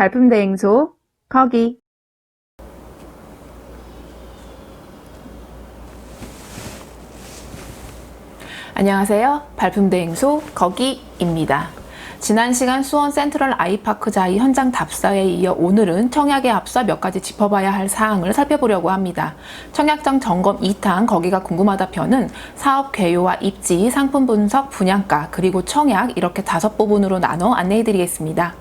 발품 대행소 거기 안녕하세요. 발품 대행소 거기입니다. 지난 시간 수원 센트럴 아이파크 자이 현장 답사에 이어 오늘은 청약에 앞서 몇 가지 짚어봐야 할 사항을 살펴보려고 합니다. 청약장 점검 2탄 거기가 궁금하다 편은 사업 개요와 입지, 상품 분석, 분양가, 그리고 청약 이렇게 다섯 부분으로 나눠 안내해 드리겠습니다.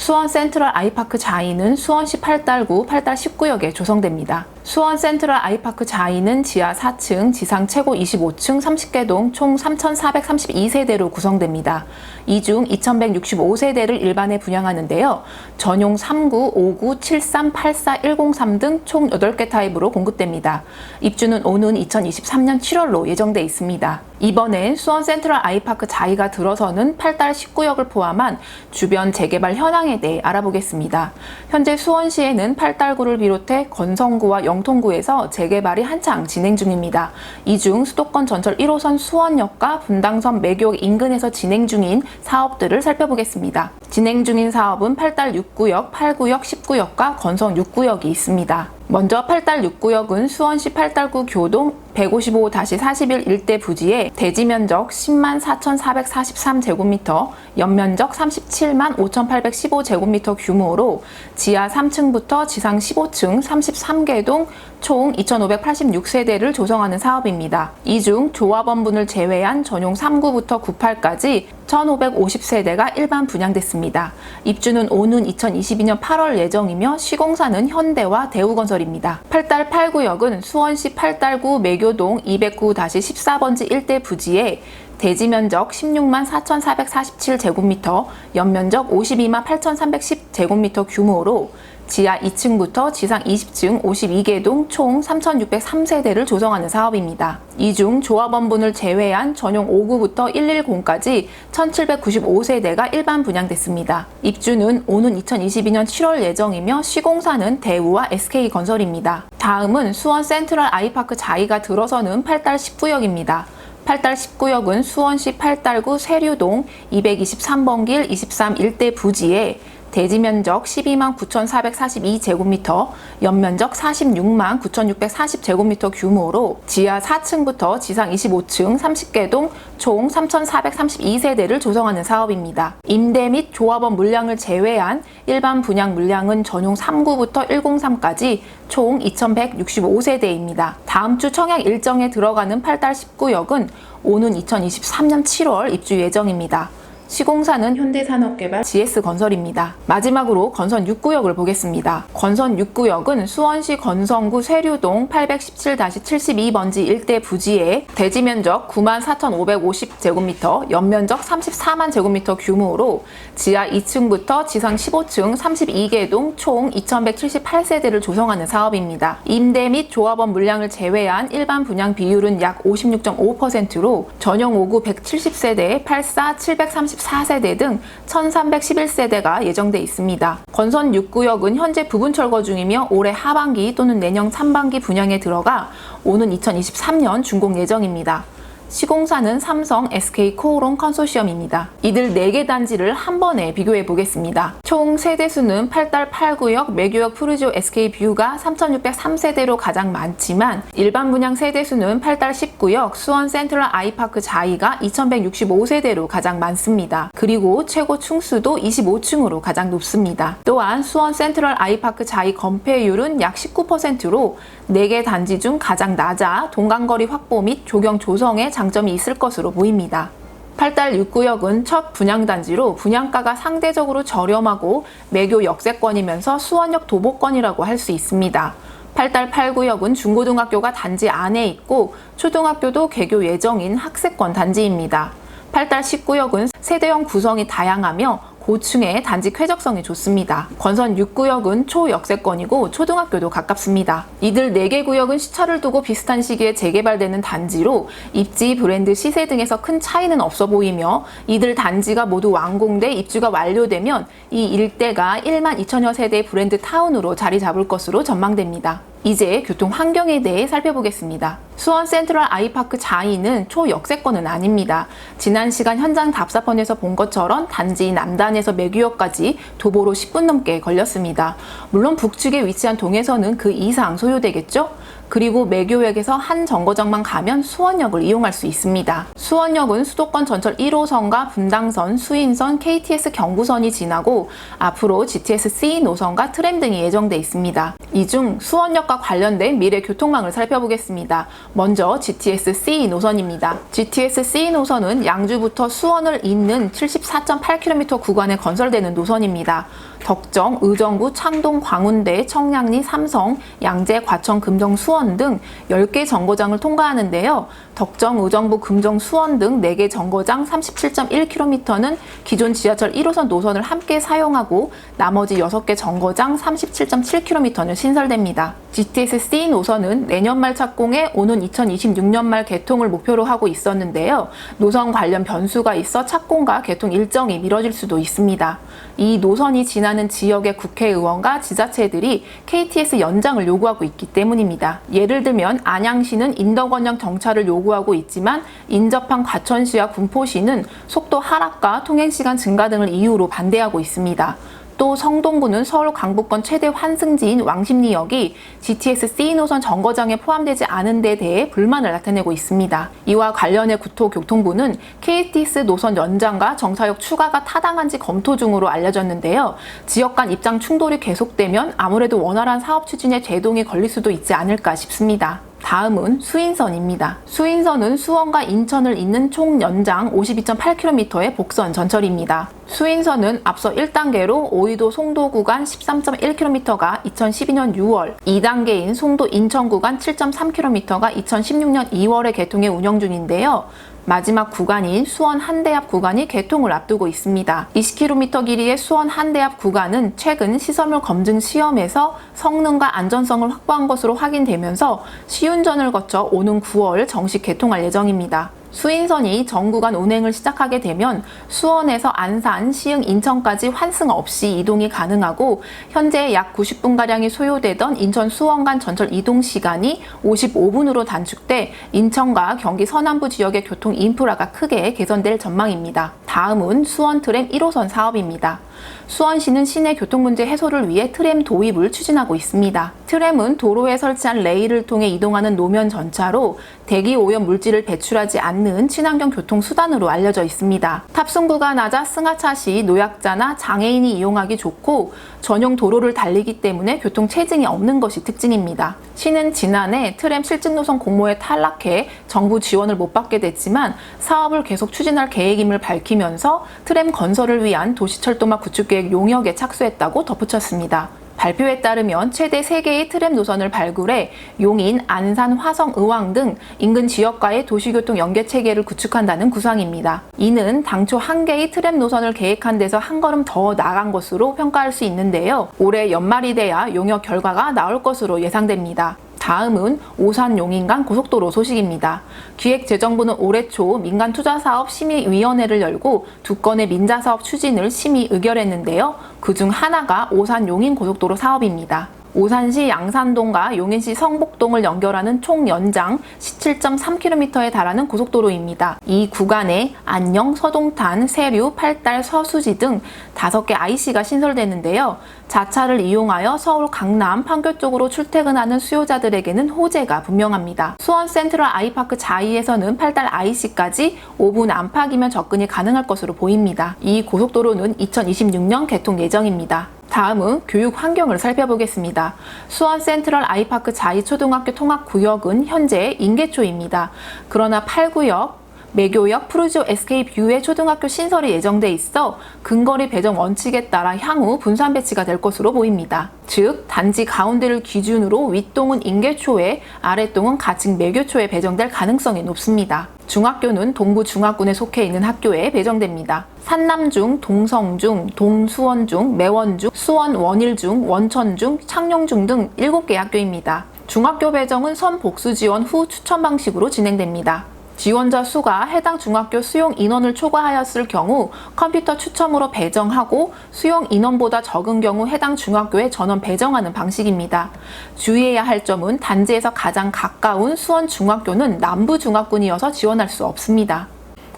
수원 센트럴 아이파크 자이는 수원시 8달구 8달 19역에 조성됩니다. 수원 센트럴 아이파크 자이는 지하 4층, 지상 최고 25층 30개 동 총 3,432세대로 구성됩니다. 이 중 2,165세대를 일반에 분양하는데요. 전용 39, 59, 73, 84, 103 등 총 8개 타입으로 공급됩니다. 입주는 오는 2023년 7월로 예정돼 있습니다. 이번엔 수원 센트럴 아이파크 자이가 들어서는 8달 19역을 포함한 주변 재개발 현황에 대해 알아보겠습니다. 현재 수원시에는 8달구를 비롯해 건성구와 영통구에서 재개발이 한창 진행 중입니다. 이 중 수도권 전철 1호선 수원역과 분당선 매교역 인근에서 진행 중인 사업들을 살펴보겠습니다. 진행 중인 사업은 8달 6구역, 8구역, 10구역과 건성 6구역이 있습니다. 먼저 8달 6구역은 수원시 8달구 교동 155-41 일대 부지에 대지 면적 10만 4,443제곱미터, 연면적 37만 5,815제곱미터 규모로 지하 3층부터 지상 15층 33개 동 총 2,586세대를 조성하는 사업입니다. 이 중 조합원분을 제외한 전용 3구부터 98까지 1,550세대가 일반 분양됐습니다. 입주는 오는 2022년 8월 예정이며 시공사는 현대와 대우건설입니다. 8달 8구역은 수원시 8달구 매교동 209-14번지 일대 부지에 대지 면적 16만 4,447제곱미터, 연면적 52만 8,310제곱미터 규모로 지하 2층부터 지상 20층 52개 동 총 3,603세대를 조성하는 사업입니다. 이 중 조합원분을 제외한 전용 5구부터 110까지 1,795세대가 일반 분양됐습니다. 입주는 오는 2022년 7월 예정이며 시공사는 대우와 SK건설입니다. 다음은 수원 센트럴 아이파크 자이가 들어서는 8달 10구역입니다. 8달 19역은 수원시 8달구 세류동 223번길 23 일대 부지에 대지 면적 12만 9,442 제곱미터, 연면적 46만 9,640 제곱미터 규모로 지하 4층부터 지상 25층 30개 동 총 3,432세대를 조성하는 사업입니다. 임대 및 조합원 물량을 제외한 일반 분양 물량은 전용 3구부터 103까지 총 2,165세대입니다. 다음 주 청약 일정에 들어가는 8달 19역은 오는 2023년 7월 입주 예정입니다. 시공사는 현대산업개발 GS건설입니다. 마지막으로 건선 6구역을 보겠습니다. 건선 6구역은 수원시 건성구 세류동 817-72번지 일대 부지에 대지 면적 9만 4,550제곱미터, 연면적 34만 제곱미터 규모로 지하 2층부터 지상 15층 32개 동 총 2,178세대를 조성하는 사업입니다. 임대 및 조합원 물량을 제외한 일반 분양 비율은 약 56.5%로 전용 5구 170세대, 84, 730 4세대 등 1311세대가 예정돼 있습니다. 건선 6구역은 현재 부분 철거 중이며 올해 하반기 또는 내년 상반기 분양에 들어가 오는 2023년 준공 예정입니다. 시공사는 삼성, SK 코오롱 컨소시엄입니다. 이들 4개 단지를 한 번에 비교해 보겠습니다. 총 세대수는 8달 8구역 매교역 푸르지오 SK 뷰가 3,603세대로 가장 많지만 일반 분양 세대수는 8달 10구역 수원 센트럴 아이파크 자이가 2,165세대로 가장 많습니다. 그리고 최고 층수도 25층으로 가장 높습니다. 또한 수원 센트럴 아이파크 자이 건폐율은 약 19%로 4개 단지 중 가장 낮아 동간거리 확보 및 조경 조성에 장점이 있을 것으로 보입니다. 8달 6구역은 첫 분양단지로 분양가가 상대적으로 저렴하고 매교 역세권이면서 수원역 도보권이라고 할 수 있습니다. 8달 8구역은 중고등학교가 단지 안에 있고 초등학교도 개교 예정인 학세권 단지입니다. 8달 19역은 세대형 구성이 다양하며 고층의 단지 쾌적성이 좋습니다. 건선 6구역은 초역세권이고 초등학교도 가깝습니다. 이들 4개 구역은 시차를 두고 비슷한 시기에 재개발되는 단지로 입지, 브랜드, 시세 등에서 큰 차이는 없어 보이며 이들 단지가 모두 완공돼 입주가 완료되면 이 일대가 1만 2천여 세대의 브랜드 타운으로 자리 잡을 것으로 전망됩니다. 이제 교통 환경에 대해 살펴보겠습니다. 수원 센트럴 아이파크 자이는 초역세권은 아닙니다. 지난 시간 현장 답사판에서 본 것처럼 단지 남단에서 매규역까지 도보로 10분 넘게 걸렸습니다. 물론 북측에 위치한 동에서는 그 이상 소요되겠죠? 그리고 매교역에서 한 정거장만 가면 수원역을 이용할 수 있습니다. 수원역은 수도권 전철 1호선과 분당선, 수인선, KTX 경부선이 지나고 앞으로 GTS C 노선과 트램 등이 예정돼 있습니다. 이 중 수원역과 관련된 미래 교통망을 살펴보겠습니다. 먼저 GTS C 노선입니다. GTS C 노선은 양주부터 수원을 잇는 74.8km 구간에 건설되는 노선입니다. 덕정, 의정부, 창동, 광운대, 청량리, 삼성, 양재, 과천, 금정, 수원 등 10개 정거장을 통과하는데요. 덕정, 의정부, 금정, 수원 등 4개 정거장 37.1km는 기존 지하철 1호선 노선을 함께 사용하고 나머지 6개 정거장 37.7km는 신설됩니다. GTS-C 노선은 내년 말 착공해 오는 2026년 말 개통을 목표로 하고 있었는데요. 노선 관련 변수가 있어 착공과 개통 일정이 미뤄질 수도 있습니다. 이 노선이 지 나는 지역의 국회의원과 지자체들이 KTX 연장을 요구하고 있기 때문입니다. 예를 들면 안양시는 인덕원형 정차를 요구하고 있지만 인접한 과천시와 군포시는 속도 하락과 통행시간 증가 등을 이유로 반대하고 있습니다. 또 성동구는 서울 강북권 최대 환승지인 왕십리역이 GTS C 노선 정거장에 포함되지 않은 데 대해 불만을 나타내고 있습니다. 이와 관련해 국토교통부는 KTX 노선 연장과 정차역 추가가 타당한지 검토 중으로 알려졌는데요. 지역 간 입장 충돌이 계속되면 아무래도 원활한 사업 추진에 제동이 걸릴 수도 있지 않을까 싶습니다. 다음은 수인선입니다. 수인선은 수원과 인천을 잇는 총 연장 52.8km의 복선 전철입니다. 수인선은 앞서 1단계로 오이도 송도 구간 13.1km가 2012년 6월, 2단계인 송도 인천 구간 7.3km가 2016년 2월에 개통해 운영 중인데요. 마지막 구간인 수원 한대앞 구간이 개통을 앞두고 있습니다. 20km 길이의 수원 한대앞 구간은 최근 시설물 검증 시험에서 성능과 안전성을 확보한 것으로 확인되면서 시운전을 거쳐 오는 9월 정식 개통할 예정입니다. 수인선이 전 구간 운행을 시작하게 되면 수원에서 안산, 시흥, 인천까지 환승 없이 이동이 가능하고 현재 약 90분가량이 소요되던 인천 수원 간 전철 이동 시간이 55분으로 단축돼 인천과 경기 서남부 지역의 교통 인프라가 크게 개선될 전망입니다. 다음은 수원 트램 1호선 사업입니다. 수원시는 시내 교통 문제 해소를 위해 트램 도입을 추진하고 있습니다. 트램은 도로에 설치한 레일을 통해 이동하는 노면 전차로 대기 오염 물질을 배출하지 않는 친환경 교통 수단으로 알려져 있습니다. 탑승구가 낮아 승하차 시 노약자나 장애인이 이용하기 좋고 전용 도로를 달리기 때문에 교통 체증이 없는 것이 특징입니다. 시는 지난해 트램 실증 노선 공모에 탈락해 정부 지원을 못 받게 됐지만 사업을 계속 추진할 계획임을 밝히면서 트램 건설을 위한 도시철도막 구축 계획 용역에 착수했다고 덧붙였습니다. 발표에 따르면 최대 3개의 트램 노선을 발굴해 용인, 안산, 화성, 의왕 등 인근 지역과의 도시교통 연계 체계를 구축한다는 구상입니다. 이는 당초 한 개의 트램 노선을 계획한 데서 한 걸음 더 나간 것으로 평가할 수 있는데요. 올해 연말이 돼야 용역 결과가 나올 것으로 예상됩니다. 다음은 오산 용인간 고속도로 소식입니다. 기획재정부는 올해 초 민간 투자 사업 심의위원회를 열고 두 건의 민자 사업 추진을 심의 의결했는데요. 그중 하나가 오산 용인 고속도로 사업입니다. 오산시 양산동과 용인시 성복동을 연결하는 총 연장 17.3km에 달하는 고속도로입니다. 이 구간에 안녕, 서동탄, 세류, 팔달, 서수지 등 5개 IC가 신설되는데요. 자차를 이용하여 서울 강남, 판교 쪽으로 출퇴근하는 수요자들에게는 호재가 분명합니다. 수원 센트럴 아이파크 자이에서는 팔달 IC까지 5분 안팎이면 접근이 가능할 것으로 보입니다. 이 고속도로는 2026년 개통 예정입니다. 다음은 교육 환경을 살펴보겠습니다. 수원 센트럴 아이파크 자이초등학교 통합구역은 현재 인계초입니다. 그러나 8구역, 매교역, 프루지오 SK뷰의 초등학교 신설이 예정돼 있어 근거리 배정 원칙에 따라 향후 분산 배치가 될 것으로 보입니다. 즉, 단지 가운데를 기준으로 윗동은 인계초에 아랫동은 가칭 매교초에 배정될 가능성이 높습니다. 중학교는 동부 중학군에 속해 있는 학교에 배정됩니다. 산남중, 동성중, 동수원중, 매원중, 수원 원일중, 원천중, 창녕중 등 7개 학교입니다. 중학교 배정은 선 복수 지원 후 추천 방식으로 진행됩니다. 지원자 수가 해당 중학교 수용 인원을 초과하였을 경우 컴퓨터 추첨으로 배정하고 수용 인원보다 적은 경우 해당 중학교에 전원 배정하는 방식입니다. 주의해야 할 점은 단지에서 가장 가까운 수원 중학교는 남부 중학군이어서 지원할 수 없습니다.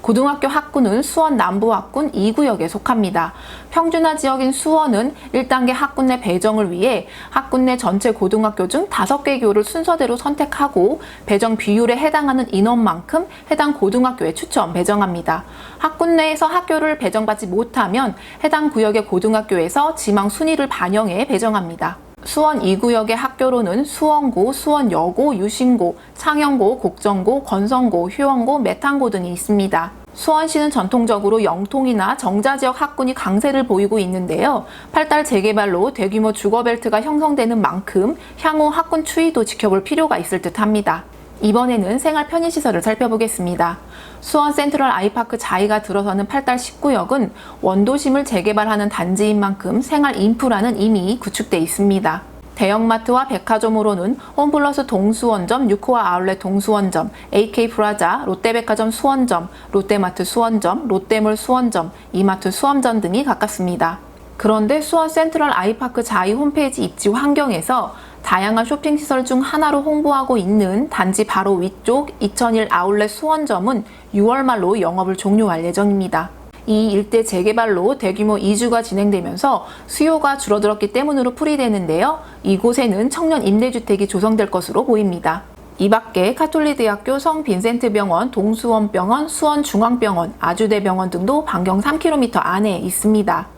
고등학교 학군은 수원 남부 학군 2구역에 속합니다. 평준화 지역인 수원은 1단계 학군 내 배정을 위해 학군 내 전체 고등학교 중 5개 교를 순서대로 선택하고 배정 비율에 해당하는 인원만큼 해당 고등학교에 추천 배정합니다. 학군 내에서 학교를 배정받지 못하면 해당 구역의 고등학교에서 지망 순위를 반영해 배정합니다. 수원 2구역의 학교로는 수원고, 수원여고, 유신고, 창영고, 곡정고, 건성고, 효원고, 메탄고 등이 있습니다. 수원시는 전통적으로 영통이나 정자 지역 학군이 강세를 보이고 있는데요. 팔달 재개발로 대규모 주거벨트가 형성되는 만큼 향후 학군 추이도 지켜볼 필요가 있을 듯 합니다. 이번에는 생활 편의시설을 살펴보겠습니다. 수원 센트럴 아이파크 자이가 들어서는 팔달 19역은 원도심을 재개발하는 단지인 만큼 생활 인프라는 이미 구축돼 있습니다. 대형마트와 백화점으로는 홈플러스 동수원점, 유코아 아울렛 동수원점, AK 프라자, 롯데백화점 수원점, 롯데마트 수원점, 롯데몰 수원점, 이마트 수원점 등이 가깝습니다. 그런데 수원 센트럴 아이파크 자이 홈페이지 입지 환경에서 다양한 쇼핑 시설 중 하나로 홍보하고 있는 단지 바로 위쪽 2001 아울렛 수원점은 6월 말로 영업을 종료할 예정입니다. 이 일대 재개발로 대규모 이주가 진행되면서 수요가 줄어들었기 때문으로 풀이되는데요. 이곳에는 청년 임대주택이 조성될 것으로 보입니다. 이 밖에 카톨리대학교 성빈센트병원, 동수원병원, 수원중앙병원, 아주대병원 등도 반경 3km 안에 있습니다.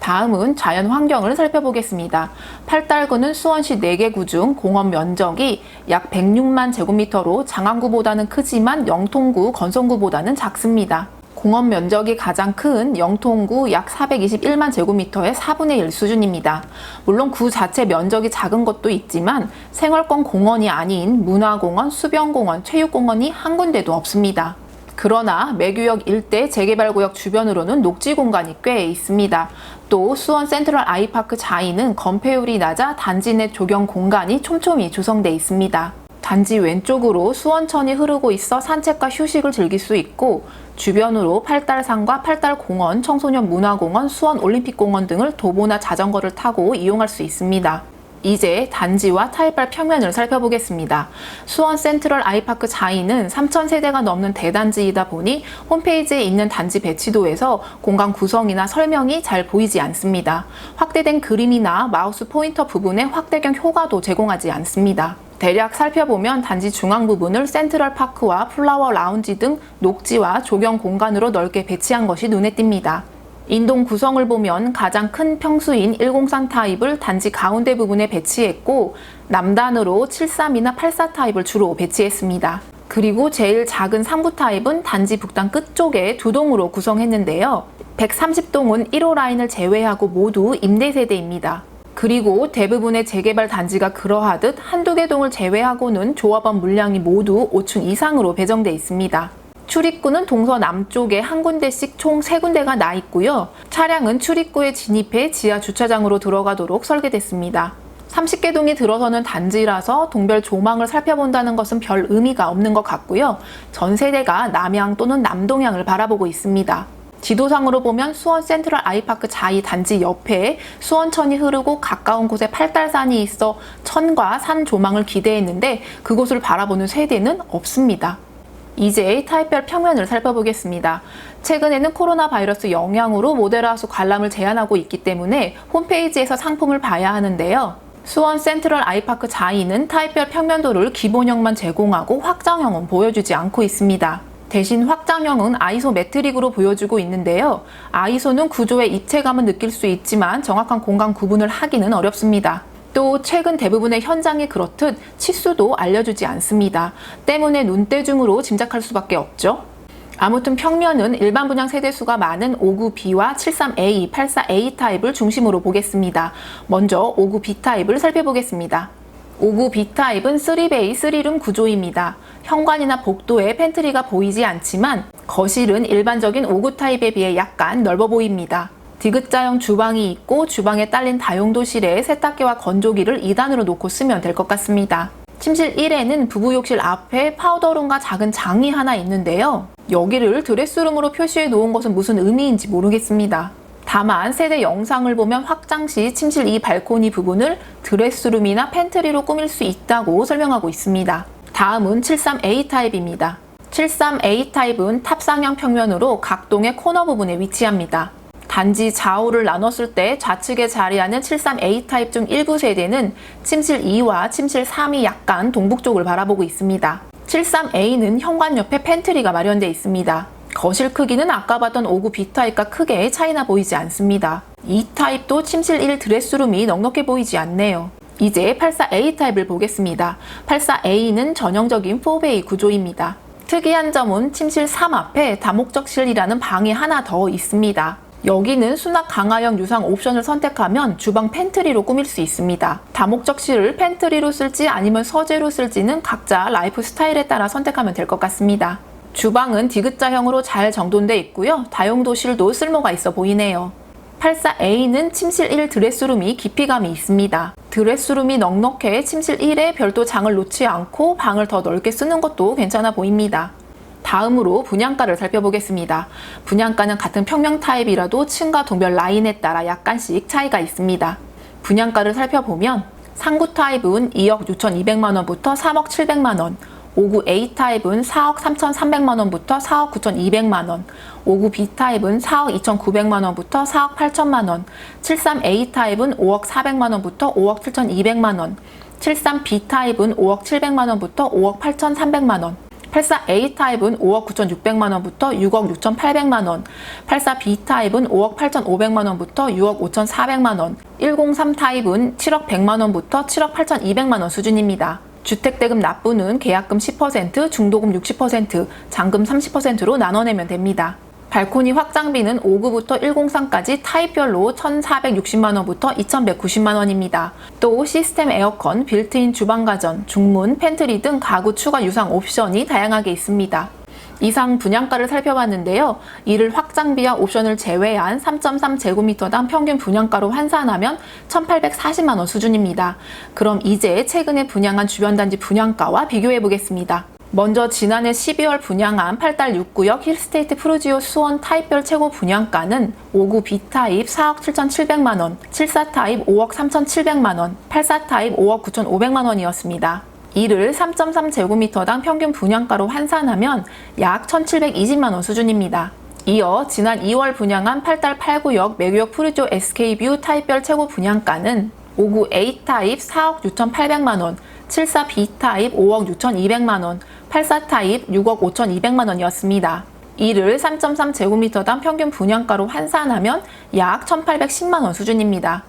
다음은 자연 환경을 살펴보겠습니다. 팔달구는 수원시 4개 구 중 공원 면적이 약 106만 제곱미터로 장안구보다는 크지만 영통구, 건성구보다는 작습니다. 공원 면적이 가장 큰 영통구 약 421만 제곱미터의 4분의 1 수준입니다. 물론 구 자체 면적이 작은 것도 있지만 생활권 공원이 아닌 문화공원, 수변공원, 체육공원이 한 군데도 없습니다. 그러나 매규역 일대 재개발 구역 주변으로는 녹지 공간이 꽤 있습니다. 또 수원 센트럴 아이파크 자이는 건폐율이 낮아 단지 내 조경 공간이 촘촘히 조성돼 있습니다. 단지 왼쪽으로 수원천이 흐르고 있어 산책과 휴식을 즐길 수 있고 주변으로 팔달산과 팔달공원, 청소년 문화공원, 수원 올림픽공원 등을 도보나 자전거를 타고 이용할 수 있습니다. 이제 단지와 타입발 평면을 살펴보겠습니다. 수원 센트럴 아이파크 자이는 3,000세대가 넘는 대단지이다 보니 홈페이지에 있는 단지 배치도에서 공간 구성이나 설명이 잘 보이지 않습니다. 확대된 그림이나 마우스 포인터 부분에 확대경 효과도 제공하지 않습니다. 대략 살펴보면 단지 중앙 부분을 센트럴 파크와 플라워 라운지 등 녹지와 조경 공간으로 넓게 배치한 것이 눈에 띕니다. 인동 구성을 보면 가장 큰 평수인 103 타입을 단지 가운데 부분에 배치했고 남단으로 73이나 84 타입을 주로 배치했습니다. 그리고 제일 작은 39 타입은 단지 북단 끝쪽에 두 동으로 구성했는데요. 130동은 1호 라인을 제외하고 모두 임대 세대입니다. 그리고 대부분의 재개발 단지가 그러하듯 한두 개 동을 제외하고는 조합원 물량이 모두 5층 이상으로 배정돼 있습니다. 출입구는 동서 남쪽에 한 군데씩 총 세 군데가 나 있고요. 차량은 출입구에 진입해 지하 주차장으로 들어가도록 설계됐습니다. 30개 동이 들어서는 단지라서 동별 조망을 살펴본다는 것은 별 의미가 없는 것 같고요. 전 세대가 남향 또는 남동향을 바라보고 있습니다. 지도상으로 보면 수원 센트럴 아이파크 자이 단지 옆에 수원천이 흐르고 가까운 곳에 팔달산이 있어 천과 산 조망을 기대했는데 그곳을 바라보는 세대는 없습니다. 이제 타입별 평면을 살펴보겠습니다. 최근에는 코로나 바이러스 영향으로 모델하우스 관람을 제한하고 있기 때문에 홈페이지에서 상품을 봐야 하는데요. 수원 센트럴 아이파크 자이는 타입별 평면도를 기본형만 제공하고 확장형은 보여주지 않고 있습니다. 대신 확장형은 아이소 매트릭으로 보여주고 있는데요. 아이소는 구조의 입체감은 느낄 수 있지만 정확한 공간 구분을 하기는 어렵습니다. 또 최근 대부분의 현장이 그렇듯 치수도 알려주지 않습니다. 때문에 눈대중으로 짐작할 수밖에 없죠. 아무튼 평면은 일반 분양 세대수가 많은 59B와 73A, 84A 타입을 중심으로 보겠습니다. 먼저 59B 타입을 살펴보겠습니다. 59B 타입은 3베이 3룸 구조입니다. 현관이나 복도에 팬트리가 보이지 않지만 거실은 일반적인 59 타입에 비해 약간 넓어 보입니다. 디귿자형 주방이 있고 주방에 딸린 다용도실에 세탁기와 건조기를 2단으로 놓고 쓰면 될 것 같습니다. 침실 1에는 부부 욕실 앞에 파우더룸과 작은 장이 하나 있는데요. 여기를 드레스룸으로 표시해 놓은 것은 무슨 의미인지 모르겠습니다. 다만 세대 영상을 보면 확장 시 침실 이 발코니 부분을 드레스룸이나 팬트리로 꾸밀 수 있다고 설명하고 있습니다. 다음은 73A 타입입니다. 73A 타입은 탑상형 평면으로 각동의 코너 부분에 위치합니다. 단지 좌우를 나눴을 때 좌측에 자리하는 73A 타입 중 일부 세대는 침실 2와 침실 3이 약간 동북쪽을 바라보고 있습니다. 73A는 현관 옆에 팬트리가 마련되어 있습니다. 거실 크기는 아까 봤던 59 B타입과 크게 차이나 보이지 않습니다. 이 타입도 침실 1 드레스룸이 넉넉해 보이지 않네요. 이제 84A 타입을 보겠습니다. 84A는 전형적인 4베이 구조입니다. 특이한 점은 침실 3 앞에 다목적실이라는 방이 하나 더 있습니다. 여기는 수납 강화형 유상 옵션을 선택하면 주방 팬트리로 꾸밀 수 있습니다. 다목적 실을 팬트리로 쓸지 아니면 서재로 쓸지는 각자 라이프 스타일에 따라 선택하면 될 것 같습니다. 주방은 디귿자형으로 잘 정돈돼 있고요. 다용도실도 쓸모가 있어 보이네요. 84A는 침실 1 드레스룸이 깊이감이 있습니다. 드레스룸이 넉넉해 침실 1에 별도 장을 놓지 않고 방을 더 넓게 쓰는 것도 괜찮아 보입니다. 다음으로 분양가를 살펴보겠습니다. 분양가는 같은 평면 타입이라도 층과 동별 라인에 따라 약간씩 차이가 있습니다. 분양가를 살펴보면 상구 타입은 2억 6,200만 원부터 3억 700만 원, 59 A 타입은 4억 3,300만 원부터 4억 9,200만 원, 59 B 타입은 4억 2,900만 원부터 4억 8천만 원, 73 A 타입은 5억 400만 원부터 5억 7,200만 원, 73 B 타입은 5억 700만 원부터 5억 8,300만 원, 84A 타입은 5억 9,600만 원부터 6억 6,800만 원, 84B 타입은 5억 8,500만 원부터 6억 5,400만 원, 103 타입은 7억 100만 원부터 7억 8,200만 원 수준입니다. 주택대금 납부는 계약금 10%, 중도금 60%, 잔금 30%로 나눠내면 됩니다. 발코니 확장비는 5구부터 103까지 타입별로 1,460만원부터 2,190만원입니다. 또 시스템 에어컨, 빌트인 주방가전, 중문, 팬트리 등 가구 추가 유상 옵션이 다양하게 있습니다. 이상 분양가를 살펴봤는데요. 이를 확장비와 옵션을 제외한 3.3제곱미터당 평균 분양가로 환산하면 1,840만원 수준입니다. 그럼 이제 최근에 분양한 주변 단지 분양가와 비교해 보겠습니다. 먼저 지난해 12월 분양한 8달 6구역 힐스테이트 프루지오 수원 타입별 최고 분양가는 59 B타입 4억 7,700만원, 74 타입 5억 3,700만원, 84 타입 5억 9,500만원이었습니다. 이를 3.3제곱미터당 평균 분양가로 환산하면 약 1,720만원 수준입니다. 이어 지난 2월 분양한 8달 8구역 매구역 프루지오 SK뷰 타입별 최고 분양가는 59 A 타입 4억 6,800만원, 74 B 타입 5억 6,200만 원, 84 타입 6억 5,200만 원이었습니다. 이를 3.3 제곱미터당 평균 분양가로 환산하면 약 1,810만 원 수준입니다.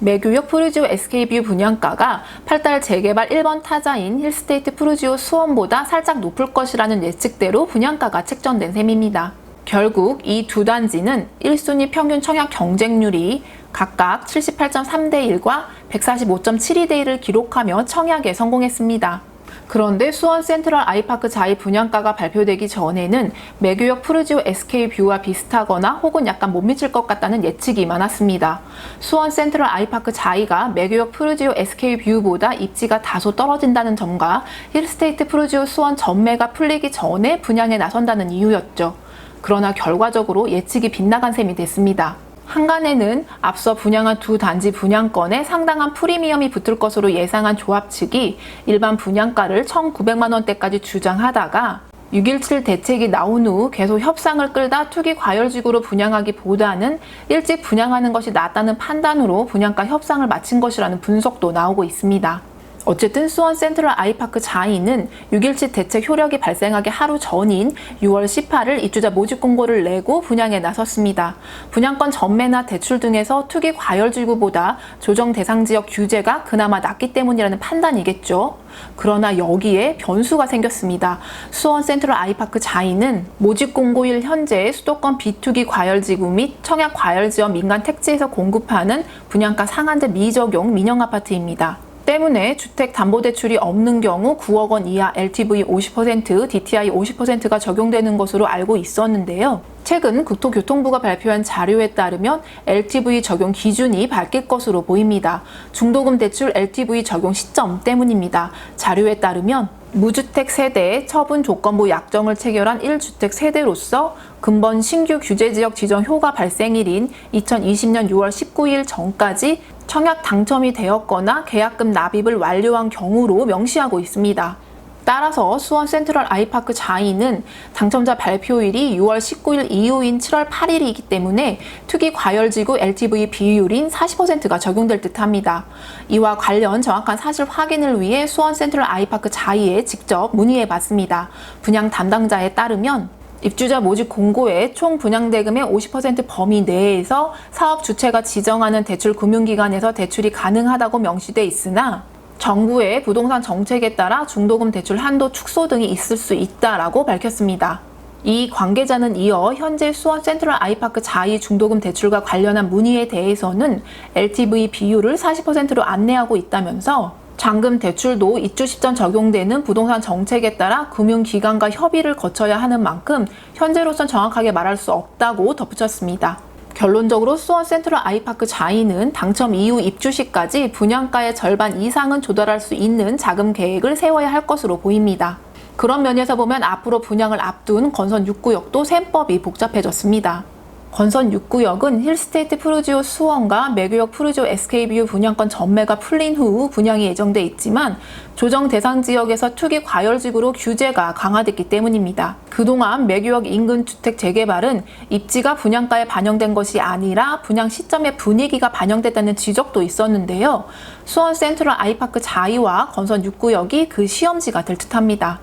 매교역 프루지오 SK뷰 분양가가 8달 재개발 1번 타자인 힐스테이트 프루지오 수원보다 살짝 높을 것이라는 예측대로 분양가가 책정된 셈입니다. 결국 이 두 단지는 1순위 평균 청약 경쟁률이 각각 78.3대 1과 145.72대 1을 기록하며 청약에 성공했습니다. 그런데 수원 센트럴 아이파크 자이 분양가가 발표되기 전에는 매교역 푸르지오 SK뷰와 비슷하거나 혹은 약간 못 미칠 것 같다는 예측이 많았습니다. 수원 센트럴 아이파크 자이가 매교역 푸르지오 SK뷰보다 입지가 다소 떨어진다는 점과 힐스테이트 푸르지오 수원 전매가 풀리기 전에 분양에 나선다는 이유였죠. 그러나 결과적으로 예측이 빗나간 셈이 됐습니다. 한간에는 앞서 분양한 두 단지 분양권에 상당한 프리미엄이 붙을 것으로 예상한 조합 측이 일반 분양가를 1,900만 원대까지 주장하다가 6.17 대책이 나온 후 계속 협상을 끌다 투기 과열지구로 분양하기보다는 일찍 분양하는 것이 낫다는 판단으로 분양가 협상을 마친 것이라는 분석도 나오고 있습니다. 어쨌든 수원 센트럴 아이파크 자이는 6.17 대책 효력이 발생하기 하루 전인 6월 18일 입주자 모집 공고를 내고 분양에 나섰습니다. 분양권 전매나 대출 등에서 투기 과열지구보다 조정 대상 지역 규제가 그나마 낫기 때문이라는 판단이겠죠. 그러나 여기에 변수가 생겼습니다. 수원 센트럴 아이파크 자이는 모집 공고일 현재 수도권 비투기 과열지구 및 청약 과열지역 민간 택지에서 공급하는 분양가 상한제 미적용 민영 아파트입니다. 때문에 주택담보대출이 없는 경우 9억 원 이하 LTV 50%, DTI 50%가 적용되는 것으로 알고 있었는데요. 최근 국토교통부가 발표한 자료에 따르면 LTV 적용 기준이 바뀔 것으로 보입니다. 중도금 대출 LTV 적용 시점 때문입니다. 자료에 따르면 무주택 세대의 처분 조건부 약정을 체결한 1주택 세대로서 근본 신규 규제지역 지정 효과 발생일인 2020년 6월 19일 전까지 청약 당첨이 되었거나 계약금 납입을 완료한 경우로 명시하고 있습니다. 따라서 수원 센트럴 아이파크 자이는 당첨자 발표일이 6월 19일 이후인 7월 8일이기 때문에 투기 과열지구 LTV 비율인 40%가 적용될 듯합니다. 이와 관련 정확한 사실 확인을 위해 수원 센트럴 아이파크 자이에 직접 문의해 봤습니다. 분양 담당자에 따르면 입주자 모집 공고에 총 분양 대금의 50% 범위 내에서 사업 주체가 지정하는 대출 금융기관에서 대출이 가능하다고 명시돼 있으나 정부의 부동산 정책에 따라 중도금 대출 한도 축소 등이 있을 수 있다라고 밝혔습니다. 이 관계자는 이어 현재 수원 센트럴 아이파크 자이 중도금 대출과 관련한 문의에 대해서는 LTV 비율을 40%로 안내하고 있다면서 잔금 대출도 입주 시점 적용되는 부동산 정책에 따라 금융기관과 협의를 거쳐야 하는 만큼 현재로선 정확하게 말할 수 없다고 덧붙였습니다. 결론적으로 수원 센트럴 아이파크 자이는 당첨 이후 입주 시까지 분양가의 절반 이상은 조달할 수 있는 자금 계획을 세워야 할 것으로 보입니다. 그런 면에서 보면 앞으로 분양을 앞둔 건선 6구역도 셈법이 복잡해졌습니다. 건선 6구역은 힐스테이트 푸르지오 수원과 매교역 푸르지오 SK뷰 분양권 전매가 풀린 후 분양이 예정돼 있지만 조정 대상 지역에서 투기 과열지구로 규제가 강화됐기 때문입니다. 그동안 매교역 인근 주택 재개발은 입지가 분양가에 반영된 것이 아니라 분양 시점의 분위기가 반영됐다는 지적도 있었는데요. 수원 센트럴 아이파크 자이와 건선 6구역이 그 시험지가 될 듯합니다.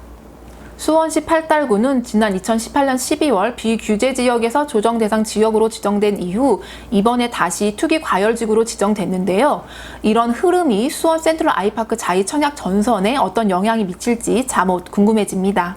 수원시 팔달구는 지난 2018년 12월 비규제 지역에서 조정 대상 지역으로 지정된 이후 이번에 다시 투기 과열지구로 지정됐는데요. 이런 흐름이 수원 센트럴 아이파크 자이 청약 전선에 어떤 영향이 미칠지 잠옷 궁금해집니다.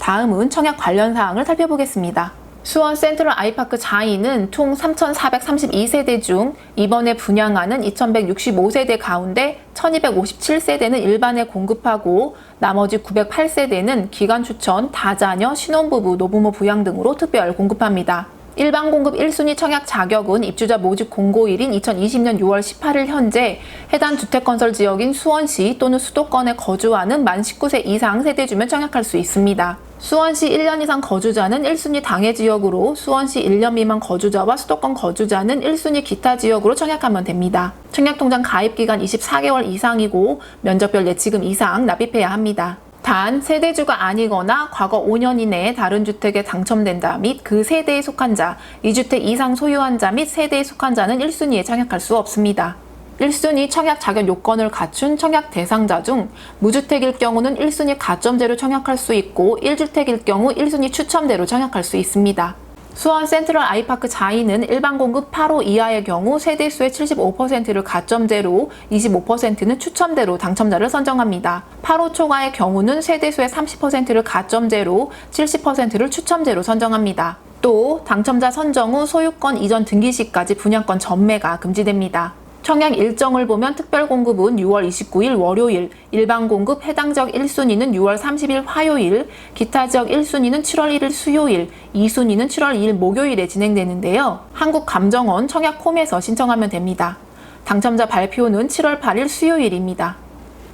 다음은 청약 관련 사항을 살펴보겠습니다. 수원 센트럴 아이파크 자이는 총 3,432세대 중 이번에 분양하는 2,165세대 가운데 1,257세대는 일반에 공급하고 나머지 908세대는 기간 추천, 다자녀, 신혼부부, 노부모 부양 등으로 특별 공급합니다. 일반 공급 1순위 청약 자격은 입주자 모집 공고일인 2020년 6월 18일 현재 해당 주택건설 지역인 수원시 또는 수도권에 거주하는 만 19세 이상 세대 주면 청약할 수 있습니다. 수원시 1년 이상 거주자는 1순위 당해 지역으로 수원시 1년 미만 거주자와 수도권 거주자는 1순위 기타 지역으로 청약하면 됩니다. 청약통장 가입기간 24개월 이상이고 면적별 예치금 이상 납입해야 합니다. 단 세대주가 아니거나 과거 5년 이내에 다른 주택에 당첨된다 및그 세대에 속한 자, 2주택 이상 소유한 자 및 세대에 속한 자는 1순위에 청약할 수 없습니다. 1순위 청약 자격 요건을 갖춘 청약 대상자 중 무주택일 경우는 1순위 가점제로 청약할 수 있고 1주택일 경우 1순위 추첨대로 청약할 수 있습니다. 수원 센트럴 아이파크 자이는 일반 공급 8호 이하의 경우 세대수의 75%를 가점제로 25%는 추첨대로 당첨자를 선정합니다. 8호 초과의 경우는 세대수의 30%를 가점제로 70%를 추첨제로 선정합니다. 또 당첨자 선정 후 소유권 이전 등기 시까지 분양권 전매가 금지됩니다. 청약 일정을 보면 특별 공급은 6월 29일 월요일, 일반 공급 해당 지역 1순위는 6월 30일 화요일, 기타 지역 1순위는 7월 1일 수요일, 2순위는 7월 2일 목요일에 진행되는데요. 한국감정원 청약홈에서 신청하면 됩니다. 당첨자 발표는 7월 8일 수요일입니다.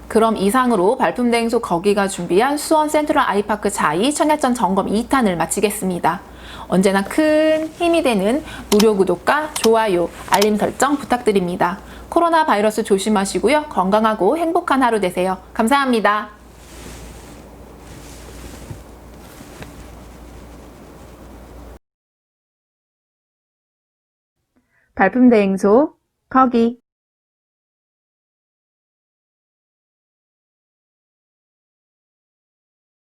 그럼 이상으로 발품 대행소 거기가 준비한 수원 센트럴 아이파크 자이 청약전 점검 2탄을 마치겠습니다. 언제나 큰 힘이 되는 무료 구독과 좋아요, 알림 설정 부탁드립니다. 코로나 바이러스 조심하시고요. 건강하고 행복한 하루 되세요. 감사합니다. 발품 대행소 거기